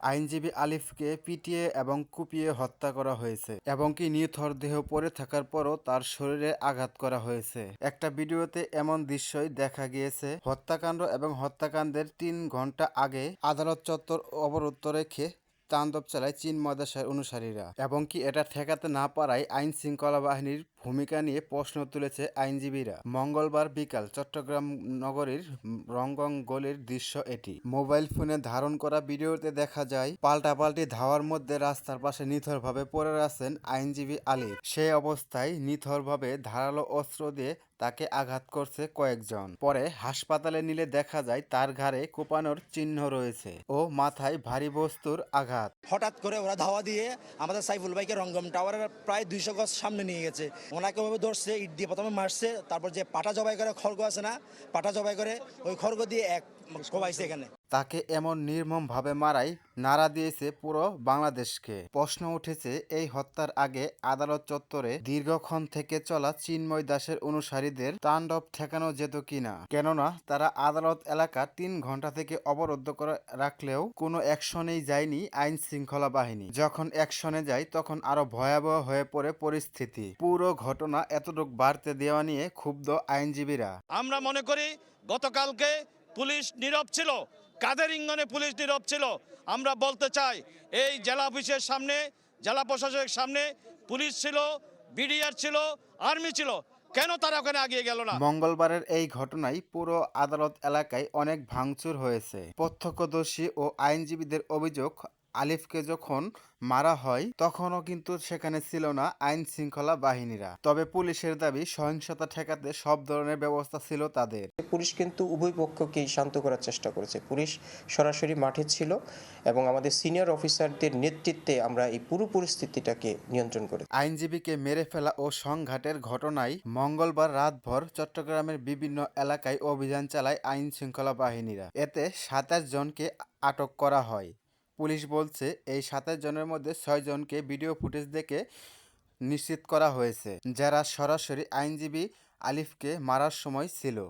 আইনজীবী আলিফকে পিটিয়ে এবং কুপিয়ে হত্যা করা হয়েছে এবং কি নিথর দেহ পড়ে থাকার পরও তার শরীরে আঘাত করা হয়েছে। একটা ভিডিওতে এমন দৃশ্যই দেখা গিয়েছে। হত্যাকাণ্ড এবং হত্যাকাণ্ডের তিন ঘণ্টা আগে আদালত চত্বর অবরুদ্ধ রেখে তাণ্ডব চালায় চীন মদাসার অনুসারীরা এবং কি এটা ঠেকাতে না পারায় আইন শৃঙ্খলা বাহিনীর ভূমিকা নিয়ে প্রশ্ন তুলেছে আইনজীবীরা। মঙ্গলবার বিকাল চট্টগ্রাম নগরীর রঙ্গং গলির দৃশ্য এটি। মোবাইল ফোনে ধারণ করা ভিডিওতে দেখা যায়, পাল্টাপাল্টি ধাওয়ার মধ্যে রাস্তার পাশে নিথরভাবে পড়ে আছেন আইনজীবী আলী। সেই অবস্থায় নিথরভাবে ধারালো অস্ত্র দিয়ে তাকে আঘাত করছে কয়েকজন। পরে হাসপাতালে নিলে দেখা যায় তার ঘাড়ে কোপানোর চিহ্ন রয়েছে ও মাথায় ভারী বস্তুর আঘাত। হঠাৎ করে ওরা ধাওয়া দিয়ে আমাদের সাইফুল ভাইকে রঙ্গম টাওয়ারের প্রায় দুইশো গজ সামনে নিয়ে গেছে। ওনাকে ওভাবে ধরছে, ইট দিয়ে প্রথমে মারছে, তারপর যে পাটা জবাই করে খড়গ আছে না, পাটা জবাই করে, ওই খড়গ দিয়ে এক কোবাইছে এখানে। তাকে এমন নির্মমভাবে মারাই নাড়া দিয়েছে পুরো বাংলাদেশকে। প্রশ্ন উঠেছে, এই হত্যার আগে আদালত চত্বরে দীর্ঘক্ষণ থেকে চলা চিন্ময় দাসের অনুসারীদের তাণ্ডব ঠেকানো যেত কিনা? কেননা, তারা আদালত এলাকা তিন ঘণ্টা থেকে অবরুদ্ধ করে রাখলেও কোনো অ্যাকশনেই যায়নি আইন শৃঙ্খলা বাহিনী। যখন অ্যাকশনে যায়, তখন আরও ভয়াবহ হয়ে পড়ে পরিস্থিতি। পুরো ঘটনা এতটুক বাড়তে দেওয়া নিয়ে ক্ষুব্ধ আইনজীবীরা। আমরা মনে করি, গতকালকে পুলিশ নীরব ছিল। কাদের ইঙ্গনে পুলিশ নীরব ছিল? আমরা বলতে চাই, এই জেলা অফিসের সামনে, জেলা প্রশাসকের সামনে পুলিশ ছিল, বিডিআর ছিল, আর্মি ছিল। কেন তারা ওখানে আগিয়ে গেল না? মঙ্গলবারের এই ঘটনায় পুরো আদালত এলাকায় অনেক ভাঙচুর হয়েছে। প্রত্যক্ষদর্শী ও আইনজীবীদের অভিযোগ আলিফকে যখন মারা হয় তখনও কিন্তু সেখানে ছিল না আইন শৃঙ্খলা বাহিনীরা। তবে পুলিশের দাবি সহিংসতা ঠেকাতে সব ধরনের ব্যবস্থা ছিল তাদের। পুলিশ কিন্তু উভয় পক্ষকেই শান্ত করার চেষ্টা করেছে। পুলিশ সরাসরি মাঠে ছিল এবং আমাদের সিনিয়র অফিসারদের নেতৃত্বে আমরা এই পুরো পরিস্থিতিটাকে নিয়ন্ত্রণ করি আইনজীবীকে মেরে ফেলা ও সংঘাটের ঘটনায় মঙ্গলবার রাতভর চট্টগ্রামের বিভিন্ন এলাকায় অভিযান চালায় আইন শৃঙ্খলা বাহিনীরা। এতে সাতাশ জনকে আটক করা হয়। পুলিশ বলছে, এই সাতাশ জনের মধ্যে ছয়জনকে ভিডিও ফুটেজ দেখে নিশ্চিত করা হয়েছে, যারা সরাসরি আইনজীবী আলিফকে মারার সময় ছিল।